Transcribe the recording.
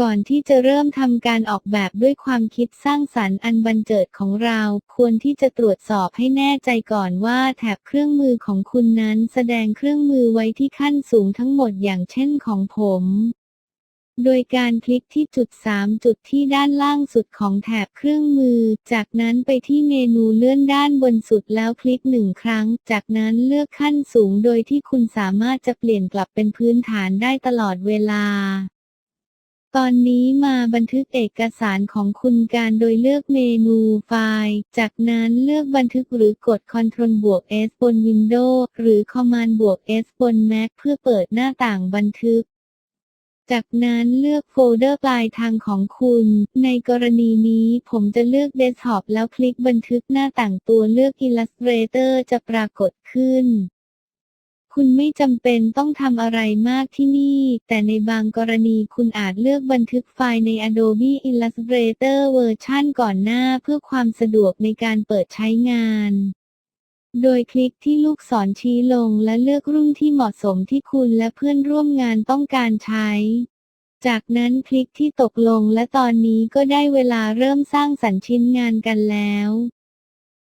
ก่อนที่จะเริ่มทำการออกแบบด้วยความคิดสร้างสรรค์อันบันเจิดของเรา ควรที่จะตรวจสอบให้แน่ใจก่อนว่าแถบเครื่องมือของคุณนั้นแสดงเครื่องมือไว้ที่ขั้นสูงทั้งหมดอย่างเช่นของผม โดยการคลิกที่จุด 3 จุดที่ด้านล่างสุดของแถบเครื่องมือ จากนั้นไปที่เมนูเลื่อนด้านบนสุดแล้วคลิกหนึ่งครั้ง จากนั้นเลือกขั้นสูงโดยที่คุณสามารถจะเปลี่ยนกลับเป็นพื้นฐานได้ตลอดเวลา ตอนนี้มาบันทึกเอกสารของคุณการโดยเลือกเมนูไฟล์ จากนั้นเลือกบันทึกหรือกด Ctrl บวก S บน Windows หรือ Command บวก S บน Mac เพื่อเปิดหน้าต่างบันทึก จากนั้นเลือกโฟลเดอร์ปลายทางของคุณ ในกรณีนี้ผมจะเลือกเดสก์ท็อปแล้วคลิกบันทึกหน้าต่างตัวเลือก Illustrator จะปรากฏขึ้น คุณไม่จำเป็นต้องทำอะไรมากที่นี่ แต่ในบางกรณีคุณอาจเลือกบันทึกไฟล์ใน Adobe Illustrator เวอร์ชันก่อนหน้าเพื่อความสะดวกในการเปิดใช้งาน โดยคลิกที่ลูกศรชี้ลงและเลือกรุ่นที่เหมาะสมที่คุณและเพื่อนร่วมงานต้องการใช้ จากนั้นคลิกที่ตกลงและตอนนี้ก็ได้เวลาเริ่มสร้างสรรค์ชิ้นงานกันแล้ว